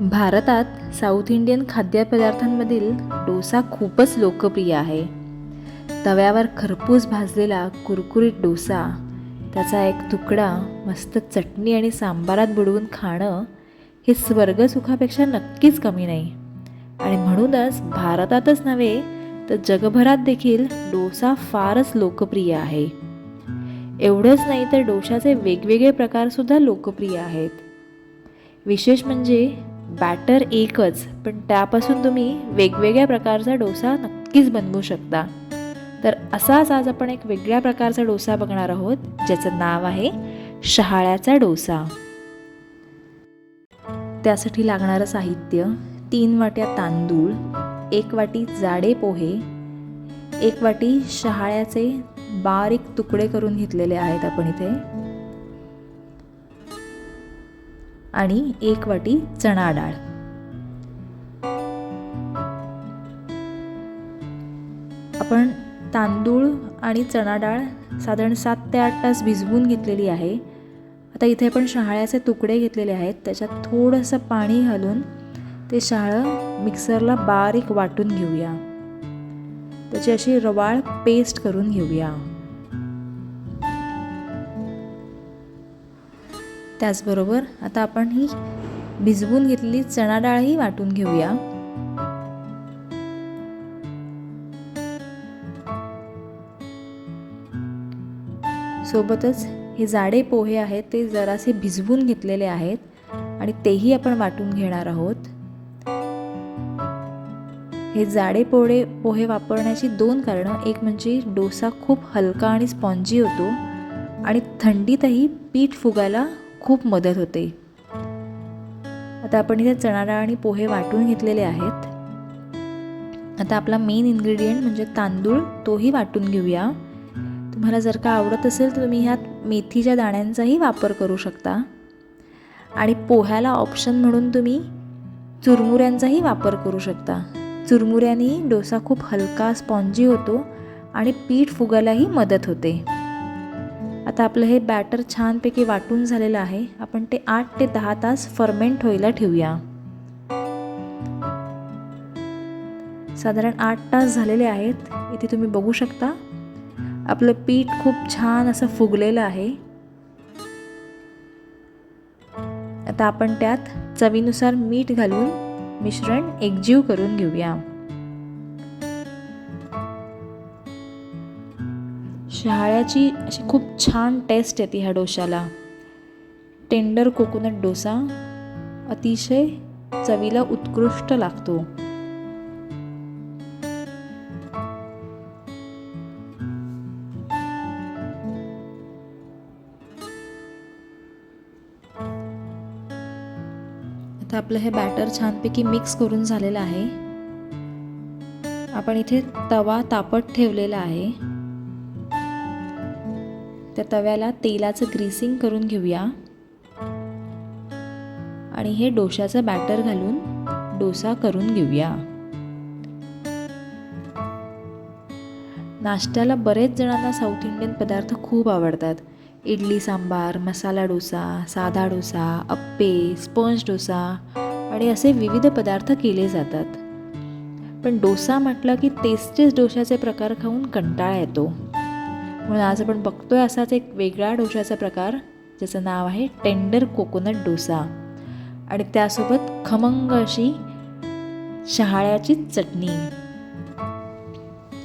भारतात south Indian खाद्यपदार्थांमधील dosa खूपच लोकप्रिय आहे. तव्यावर खरपूस भाजलेला कुरकुरीत डोसा त्याचा एक तुकडा मस्त चटणी आणि सांबारात बुडवून खाणं हे स्वर्गसुखापेक्षा नक्कीच कमी नाही. आणि म्हणूनच भारतातच नव्हे तर जगभरात देखील डोसा फारच लोकप्रिय आहे. एवढंच नाही तर डोशाचे वेगवेगळे प्रकारसुद्धा लोकप्रिय आहेत. विशेष म्हणजे बॅटर एकच पण त्यापासून तुम्ही वेगवेगळ्या प्रकारचा डोसा नक्कीच बनवू शकता. तर असाच आज आपण एक वेगळ्या प्रकारचा डोसा बघणार आहोत ज्याचं नाव आहे शहाळ्याचा डोसा. त्यासाठी लागणारं साहित्य तीन वाट्या तांदूळ एक वाटी जाडे पोहे एक वाटी शहाळ्याचे बारीक तुकडे करून घेतलेले आहेत आपण इथे. आणि एक वाटी चणा डाळ. आपण तांदूळ आणि चणा डाळ साधारण सात ते आठ तास भिजवून घेतलेली आहे. आता इथे आपण शहाळ्याचे तुकडे घेतलेले आहेत. त्याच्यात थोडंसं पाणी घालून ते शहाळं मिक्सरला बारीक वाटून घेऊया. त्याची अशी रवाळ पेस्ट करून घेऊया. त्याचबरोबर आता आपण ही भिजवून घेतलेली चणा डाळही वाटून घेऊया. सोबतच हे जाडे पोहे आहेत ते जरासे भिजवून घेतलेले आहेत आणि तेही आपण वाटून घेणार आहोत. हे जाडे पोळे पोहे वापरण्याची दोन कारणं एक म्हणजे डोसा खूप हलका आणि स्पॉन्जी होतो आणि थंडीतही पीठ फुगायला खूप मदत होते. आता आपण इथे चणा डाळ आणि पोहे वाटून घेतलेले आहेत. आता आपला मेन इन्ग्रेडियंट म्हणजे तांदूळ तोही वाटून घेऊया. तुम्हाला जर का आवडत असेल तर तुम्ही ह्यात मेथीच्या दाण्यांचाही वापर करू शकता. आणि पोह्याला ऑप्शन म्हणून तुम्ही चुरमुऱ्यांचाही वापर करू शकता. चुरमुऱ्यांनी डोसा खूप हलका स्पॉन्जी होतो आणि पीठ फुगायलाही मदत होते. आता आपलं हे बॅटर छानपैकी वाटून झालेलं आहे. आपण ते आठ ते दहा तास फर्मेंट व्हायला ठेवूया. साधारण आठ तास झालेले आहेत. इथे तुम्ही बघू शकता. आपलं पीठ खूप छान असं फुगलेलं आहे. आता आपण त्यात चवीनुसार मीठ घालून मिश्रण एकजीव करून घेऊया. शहाळ्याची अशी खूप छान टेस्ट येते ह्या डोशाला टेंडर कोकोनट डोसा अतिशय चवीला उत्कृष्ट लागतो. आता आपलं हे बॅटर छानपैकी मिक्स करून झालेलं आहे. आपण इथे तवा तापत ठेवलेला आहे. त्या तव्याला तेलाचं ग्रीसिंग करून घेऊया. आणि हे डोशाचं बॅटर घालून डोसा करून घेऊया. नाश्त्याला बरेच जणांना साऊथ इंडियन पदार्थ खूप आवडतात. इडली सांबार मसाला डोसा साधा डोसा अप्पे स्पंज डोसा आणि असे विविध पदार्थ केले जातात. पण डोसा म्हटलं की तेच तेच डोशाचे प्रकार खाऊन कंटाळा येतो. म्हणून आज आपण बघतोय असाच एक वेगळा डोशाचा प्रकार ज्याचं नाव आहे टेंडर कोकोनट डोसा. आणि त्यासोबत खमंग अशी शहाळ्याची चटणी.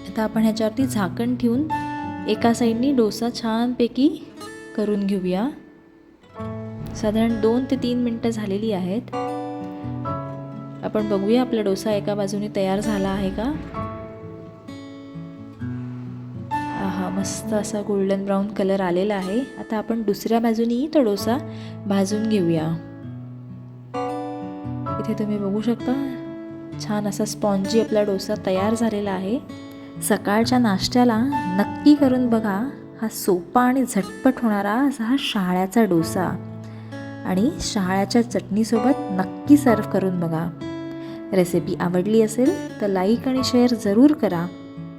आता आपण ह्याच्यावरती झाकण ठेवून एका साईडनी डोसा छानपैकी करून घेऊया. साधारण दोन ते तीन मिनटं झालेली आहेत. आपण बघूया आपला डोसा एका बाजूने तयार झाला आहे का? मस्त असा गोल्डन ब्राऊन कलर आलेला आहे. आता आपण दुसऱ्या बाजूनेही तो डोसा भाजून घेऊया. इथे तुम्ही बघू शकता छान असा स्पॉन्जी आपला डोसा तयार झालेला आहे. सकाळच्या नाश्त्याला नक्की करून बघा हा सोपा आणि झटपट होणारा असा हा शहाळ्याचा डोसा. आणि शहाळ्याच्या चटणीसोबत नक्की सर्व करून बघा. रेसिपी आवडली असेल तर लाईक आणि शेअर जरूर करा.